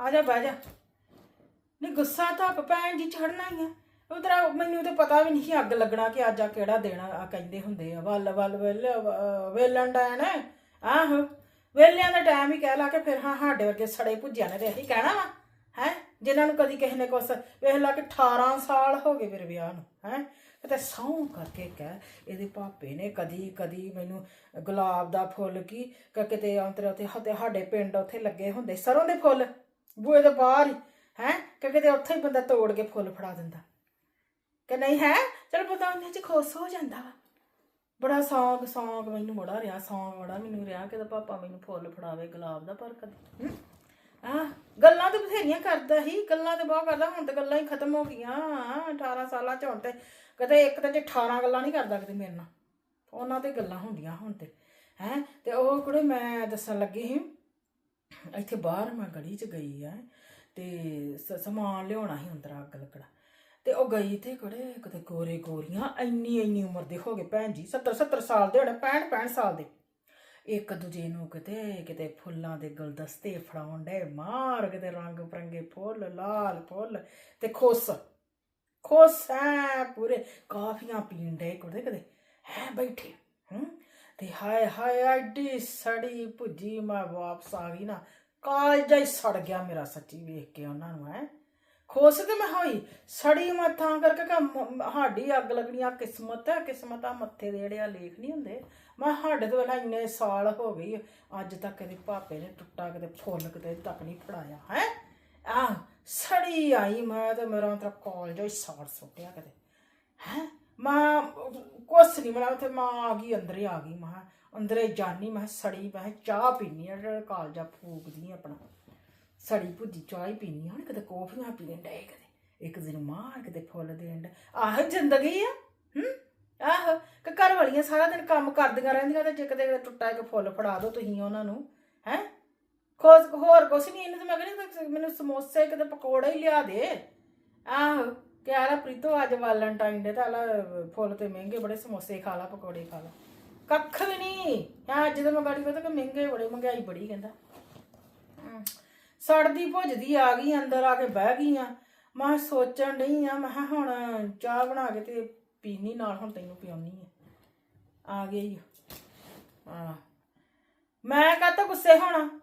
ਆ ਜਾ, ਬਹਿ ਜਾ। ਨਹੀਂ, ਗੁੱਸਾ ਤਾਂ ਭੈਣ ਜੀ ਚੜਨਾ ਹੀ ਆ। ਉਧਰ ਮੈਨੂੰ ਤੇ ਪਤਾ ਵੀ ਨਹੀਂ ਸੀ ਅੱਗ ਲੱਗਣਾ ਕਿ ਅੱਜ ਆ ਕਿਹੜਾ ਦੇਣਾ ਆ। ਕਹਿੰਦੇ ਹੁੰਦੇ ਆ, ਵੱਲ ਵੱਲ, ਵੇਲ ਵੇਲਣ ਡੈਣ ਆਹੋ, ਵੇਲਿਆਂ ਦਾ ਟਾਈਮ ਹੀ ਕਹਿ ਲਾ ਕੇ ਫਿਰ ਹਾਂ, ਸਾਡੇ ਵਰਗੇ ਸੜੇ ਭੁੱਜਿਆ ਨੇ ਤੇ ਅਸੀਂ ਕਹਿਣਾ ਵਾ, ਹੈ? ਜਿਨ੍ਹਾਂ ਨੂੰ ਕਦੀ ਕਿਸੇ ਨੇ ਕੁਛ, ਵੇਖ ਲਾ ਕਿ 18 ਸਾਲ ਹੋ ਗਏ ਮੇਰੇ ਵਿਆਹ ਨੂੰ, ਹੈ? ਕਿਤੇ ਸਹੁੰ ਕਰਕੇ ਕਹਿ, ਇਹਦੇ ਪਾਪੇ ਨੇ ਕਦੀ ਕਦੀ ਮੈਨੂੰ ਗੁਲਾਬ ਦਾ ਫੁੱਲ ਕੀ ਕਿਤੇ ਅੰਤਰ ਉੱਥੇ, ਸਾਡੇ ਪਿੰਡ ਉੱਥੇ ਲੱਗੇ ਹੁੰਦੇ, ਸਰੋਂ ਦੇ ਫੁੱਲ। ਬੂਏ ਦੇ ਬਾਹਰ ਹੀ, ਹੈ? ਕਿ ਕਿਤੇ ਉੱਥੇ ਹੀ ਬੰਦਾ ਤੋੜ ਕੇ ਫੁੱਲ ਫੜਾ ਦਿੰਦਾ। ਕਿ ਨਹੀਂ ਹੈ? ਚਲ ਪਤਾ ਉਹਨਾਂ ਚ ਖੁਸ਼ ਹੋ ਜਾਂਦਾ ਵਾ। ਬੜਾ ਸੌਂਗ ਸੌਂਗ ਮੈਨੂੰ ਬੜਾ ਰਿਹਾ ਸੌਂਗ ਬੜਾ ਮੈਨੂੰ ਰਿਹਾ ਕਿ ਪਾਪਾ ਮੈਨੂੰ ਫੁੱਲ ਫੜਾਵੇ, ਗੁਲਾਬ ਦਾ ਪਰ ਕਦੇ ਹਮ? ਆ ਗੱਲਾਂ ਤੇ ਬਥੇਰੀਆਂ ਕਰਦਾ ਸੀ, ਗੱਲਾਂ ਤੇ ਬਹੁਤ ਕਰਦਾ, ਹੁਣ ਤੇ ਗੱਲਾਂ ਹੀ ਖਤਮ ਹੋ ਗਈਆਂ। 18 ਸਾਲਾਂ ਚ ਹੁਣ ਤੇ ਕਦੇ ਇੱਕ ਤੇ 18 ਗੱਲਾਂ ਨਹੀਂ ਕਰਦਾ ਕਿਤੇ ਮੇਰੇ ਨਾਲ। ਉਹਨਾਂ ਤੇ ਗੱਲਾਂ ਹੁੰਦੀਆਂ ਹੁਣ ਤੇ, ਹੈ? ਤੇ ਉਹ ਕੁੜੇ ਮੈਂ ਦੱਸਣ ਲੱਗੀ ਸੀ ਇੱਥੇ ਬਾਹਰ ਮੈਂ ਗਲੀ 'ਚ ਗਈ ਆ ਤੇ ਸਮਾਨ ਲਿਆਉਣਾ ਸੀ ਅੰਦਰ ਅੱਗ ਲੱਗਣਾ। ਤੇ ਉਹ ਗਈ ਤੇ ਕੁੜੇ ਕਿਤੇ ਗੋਰੇ ਗੋਰੀਆਂ, ਇੰਨੀ ਇੰਨੀ ਉਮਰ ਦੇ ਹੋ ਗਏ ਭੈਣ ਜੀ 70 70 ਸਾਲ ਦੇ ਹੋਣੇ 65 65 ਸਾਲ ਦੇ। ਇੱਕ ਦੂਜੇ ਨੂੰ ਕਿਤੇ ਕਿਤੇ ਫੁੱਲਾਂ ਦੇ ਗੁਲਦਸਤੇ ਫੜਾਉਣ ਡੇ ਮਾਰ ਕਿਤੇ ਰੰਗ ਬਰੰਗੇ ਫੁੱਲ, ਲਾਲ ਫੁੱਲ ਤੇ ਖੁਸ਼। ਖੁਸ਼ ਐ ਪੂਰੇ, ਕਾਫੀਆਂ ਪੀਣ ਡੇ ਕੁੜੇ ਕਦੇ ਹੈ ਬੈਠੇ, ਹੂੰ? ਤੇ ਹਾਏ ਹਾਏ, ਐਡੀ ਸੜੀ ਭੁੱਜੀ ਮੈਂ ਵਾਪਸ ਆ ਗਈ ਨਾ। ਕਾਲਜਾ ਹੀ ਸੜ ਗਿਆ ਮੇਰਾ ਸੱਚੀ ਵੇਖ ਕੇ ਉਹਨਾਂ ਨੂੰ, ਹੈ। ਖੁਸ਼ ਤੇ ਮੈਂ ਹੋਈ। ਸੜੀ ਮੈਂ ਤਾਂ ਕਰਕੇ ਕਿ ਮ- ਅੱਗ ਲੱਗਣੀ ਆ, ਕਿਸਮਤ ਹੈ, ਕਿਸਮਤ ਆ, ਮੱਥੇ ਦੇ ਜਿਹੜੇ ਆ ਲੇਖ ਨਹੀਂ ਹੁੰਦੇ। ਮੈਂ ਸਾਡੇ ਤੋਂ ਪਹਿਲਾਂ ਇੰਨੇ ਸਾਲ ਹੋ ਗਈ ਅੱਜ ਤੱਕ ਕਦੇ ਭਾਪੇ ਨੇ ਟੁੱਟਾ ਕਿਤੇ ਫੁੱਲ ਕਦੇ ਤੱਕ ਨਹੀਂ ਫੜਾਇਆ, ਹੈ। ਆ ਸੜੀ ਆਈ ਮੈਂ ਤੇ ਮੇਰਾ ਤੇਰਾ ਕਾਲਜ ਹੀ ਸਾੜ ਸੁੱਟਿਆ ਕਦੇ, ਹੈ। ਮੈਂ ਕੁਛ ਨਹੀਂ ਬਣਾ ਉੱਥੇ ਮਾਂ ਆ ਗਈ, ਅੰਦਰੇ ਆ ਗਈ, ਮਾਂ ਅੰਦਰੇ ਜਾਨੀ, ਮੈਂ ਸੜੀ, ਮੈਂ ਚਾਹ ਪੀਣੀ ਆ, ਜਿਹੜਾ ਕਾਲਜਾ ਫੂਕਦੀ ਆ ਆਪਣਾ। ਸੜੀ ਭੁੱਜੀ ਚਾਹ ਹੀ ਪੀਣੀ ਹੁਣ ਕਦੇ ਕੌਫੀਆਂ ਪੀਣ ਡਏ ਕਦੇ ਇੱਕ ਦਿਨ ਮਾਰ ਕਿਤੇ ਫੁੱਲ ਦੇਣ ਡੇ ਆਹ ਜ਼ਿੰਦਗੀ ਆ, ਹੂੰ? ਆਹ, ਕਿ ਘਰ ਵਾਲੀਆਂ ਸਾਰਾ ਦਿਨ ਕੰਮ ਕਰਦੀਆਂ ਰਹਿੰਦੀਆਂ ਤੇ ਜੇ ਕਦੇ ਟੁੱਟਾ ਇੱਕ ਫੁੱਲ ਫੜਾ ਦਿਓ ਤੁਸੀਂ ਉਹਨਾਂ ਨੂੰ, ਹੈ? ਖੋਸ, ਹੋਰ ਕੁਛ ਨਹੀਂ ਇਹਨੂੰ ਤਾਂ ਮੈਂ ਕਹਿੰਦੀ ਮੈਨੂੰ ਸਮੋਸੇ ਕਦੇ ਪਕੌੜੇ ਹੀ ਲਿਆ ਦੇ। ਆਹੋ ਕਹਿ ਰਾ ਪ੍ਰੀਤੋ, ਅੱਜ ਵੈਲੈਂਟਾਈਨ ਡੇ ਤਾਂ ਲਾ ਫੁੱਲ ਤੇ ਮਹਿੰਗੇ ਬੜੇ ਸਮੋਸੇ ਖਾ ਲਾ, ਪਕੌੜੇ ਖਾ ਲਾ। ਕੱਖ ਵੀ ਨਹੀਂ ਹਾਂ ਜਦੋਂ ਮੈਂ ਗਾੜੀ ਪਤਾ ਕਿ ਮਹਿੰਗੇ ਬੜੇ, ਮਹਿੰਗਾਈ ਬੜੀ, ਕਹਿੰਦਾ। ਸੜਦੀ ਭੁੱਜਦੀ ਆ ਗਈ, ਅੰਦਰ ਆ ਕੇ ਬਹਿ ਗਈ ਆ। ਮੈਂ ਸੋਚਣ ਡਈ ਆ, ਮੈਂ ਕਿਹਾ ਹੁਣ ਚਾਹ ਬਣਾ ਕੇ ਤੇ ਪੀਣੀ ਨਾਲ ਹੁਣ ਤੈਨੂੰ ਪਿਉਣੀ ਆ। ਆ ਗਈ ਆ। ਮੈਂ ਕਾਹਤੋਂ ਗੁੱਸੇ ਹੋਣਾ?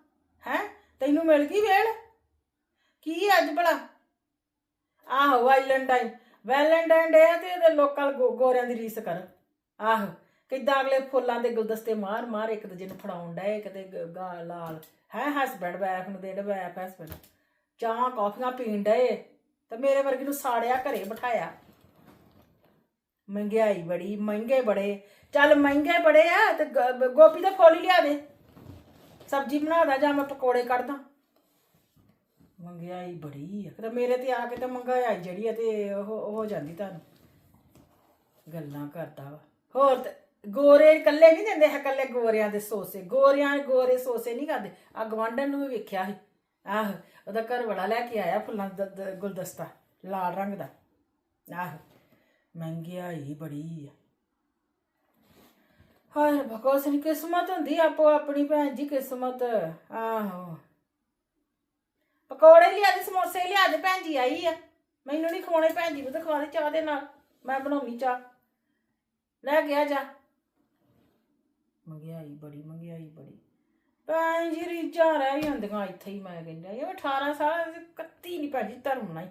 ਹੈ? ਤੈਨੂੰ ਮਿਲ ਗਈ ਵੇਲ? ਕੀ ਅੱਜ ਭਲਾ? ਆਹੋ ਵੈਲੈਂਟਾਈਨ ਵੈਲੈਂਟਾਈਨ ਡੇ ਤੇ ਇਹਦੇ ਲੋਕਲ ਗੋਰਿਆਂ ਦੀ ਰੀਸ ਕਰ। ਆਹੋ, ਕਿੱਦਾਂ ਅਗਲੇ ਫੁੱਲਾਂ ਦੇ ਗੁਲਦਸਤੇ ਮਾਰ ਮਾਰ ਇੱਕ ਦੂਜੇ ਨੂੰ ਫੜਾਉਣ ਡਏ ਕਿਤੇ ਗਾ ਲਾਲ। ਹੈ ਹਸਬੈਂਡ ਵਾਈਫ ਨੂੰ ਦੇਣ ਵਾਈਫ ਹਸਬੈਂਡ ਚਾਹ, ਕਾਫੀਆਂ ਪੀਣ ਡਏ, ਤੇ ਮੇਰੇ ਵਰਗੀ ਨੂੰ ਸਾੜਿਆ, ਘਰੇ ਬਿਠਾਇਆ। ਮਹਿੰਗਾਈ ਬੜੀ, ਮਹਿੰਗੇ ਬੜੇ। ਚੱਲ ਮਹਿੰਗੇ ਬੜੇ ਆ ਤੇ ਗ- ਗੋਭੀ ਦਾ ਫੁੱਲ ਲਿਆ ਦੇ। ਸਬਜ਼ੀ ਬਣਾ ਦਾ ਜਾਂ ਮੈਂ ਪਕੌੜੇ ਕੱਢਦਾ ਮਹਿੰਗਾਈ ਬੜੀ ਆ। ਤੇ ਮੇਰੇ ਤੇ ਆ ਕੇ ਤਾਂ ਮਹਿੰਗਾਈ ਜਿਹੜੀ ਆ ਤੇ ਉਹ ਹੋ ਜਾਂਦੀ ਤੁਹਾਨੂੰ। ਗੱਲਾਂ ਕਰਦਾ ਵਾ। ਹੋਰ ਤੇ ਗੋਰੇ ਇਕੱਲੇ ਨਹੀਂ ਦਿੰਦੇ ਹੈ ਇਕੱਲੇ ਗੋਰਿਆਂ ਦੇ ਸੋਸੇ। ਗੋਰਿਆਂ ਗੋਰੇ ਸੋਸੇ ਨਹੀਂ ਕਰਦੇ ਆ ਗਵਾਂਢਣ ਨੂੰ ਵੀ ਵੇਖਿਆ ਸੀ। ਆਹ, ਉਹਦਾ ਘਰ ਵਾਲਾ ਲੈ ਕੇ ਆਇਆ ਫੁੱਲਾਂ ਦਾ ਗੁਲਦਸਤਾ, ਲਾਲ ਰੰਗ ਦਾ। ਆਹ ਮਹਿੰਗਾਈ ਬੜੀ ਆ। ਹਾਏ ਭਗਵਾਨ ਕਿਸਮਤ ਹੁੰਦੀ ਆਪੋ ਆਪਣੀ ਭੈਣ ਜੀ, ਕਿਸਮਤ। ਆਹੋ। ਪਕੌੜੇ ਲਿਆ ਦੇ ਸਮੋਸੇ ਲਿਆ ਦੇ ਭੈਣ ਜੀ ਆਈ ਆ। ਮੈਨੂੰ ਨਹੀਂ ਖਵਾਉਣੇ ਭੈਣ ਜੀ ਨੂੰ ਤਾਂ ਖਵਾ ਦੇ ਚਾਹ ਦੇ ਨਾਲ। ਮੈਂ ਬਣਾਉਣੀ ਚਾਹ। ਲੈ ਗਿਆ ਜਾ। ਮਹਿੰਗਾਈ ਬੜੀ ਮਹਿੰਗਾਈ ਬੜੀ। ਭੈਣ ਜੀ ਰੀਝਾਂ ਰਹਿ ਜਾਂਦੀਆਂ ਇੱਥੇ ਹੀ ਮੈਂ ਕਹਿੰਦਾ ਇਹ 18 ਸਾਲ ਦੇ ਕੱਤੀ ਨਹੀਂ ਭੈਣ ਜੀ ਧਰਮ ਨਾਲ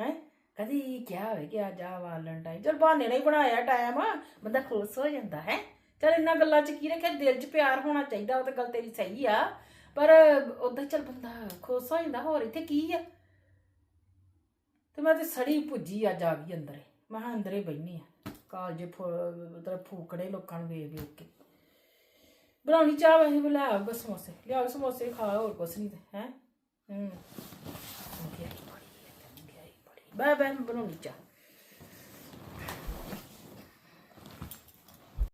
ਹੈ। ਕਦੀ ਕਿਹਾ ਹੋਵੇ ਕਿ ਅੱਜ ਆ ਵੈਲੈਂਟਾਈਨ ਚਲ ਬਹਾਨੇ ਨਹੀਂ ਬਣਾਇਆ ਟਾਈਮ ਬੰਦਾ ਖੁਸ਼ ਹੋ ਜਾਂਦਾ ਹੈ? ਚਲ ਇੰਨਾ ਗੱਲਾਂ 'ਚ ਕੀ ਰੱਖਿਆ? ਦਿਲ 'ਚ ਪਿਆਰ ਹੋਣਾ ਚਾਹੀਦਾ ਉਹ ਤਾਂ ਗੱਲ ਤੇਰੀ ਸਹੀ ਆ। ਪਰ ਉਦਾਂ ਚਲ ਬੰਦਾ ਖੁਸ਼ ਹੋ ਜਾਂਦਾ, ਹੋਰ ਇੱਥੇ ਕੀ ਆ? ਤੇ ਮੈਂ ਤੇ ਸੜੀ ਭੁੱਜੀ ਅੱਜ ਆ ਗਈ ਅੰਦਰ। ਮੈਂ ਹਾਂ ਅੰਦਰੇ ਬੈਣੀ ਆ। ਕਾਲਜੇ ਮਤਲਬ ਫੂਕੜੇ ਲੋਕਾਂ ਨੂੰ ਵੇਖ ਵੇਖ ਕੇ। ਬਣਾਉਣੀ ਚਾਹ ਵੈਸੇ ਵੀ ਲੈ ਆਓ ਸਮੋਸੇ। ਲਿਆਓ ਸਮੋਸੇ, ਖਾ ਹੋਰ ਕੁਛ ਨਹੀਂ ਤੇ, ਹੈ? ਹੂੰ। ਮਹਿੰਗਾਈ ਬਾਏ ਬਾਏ ਬਣਾਉਣੀ ਚਾਹ।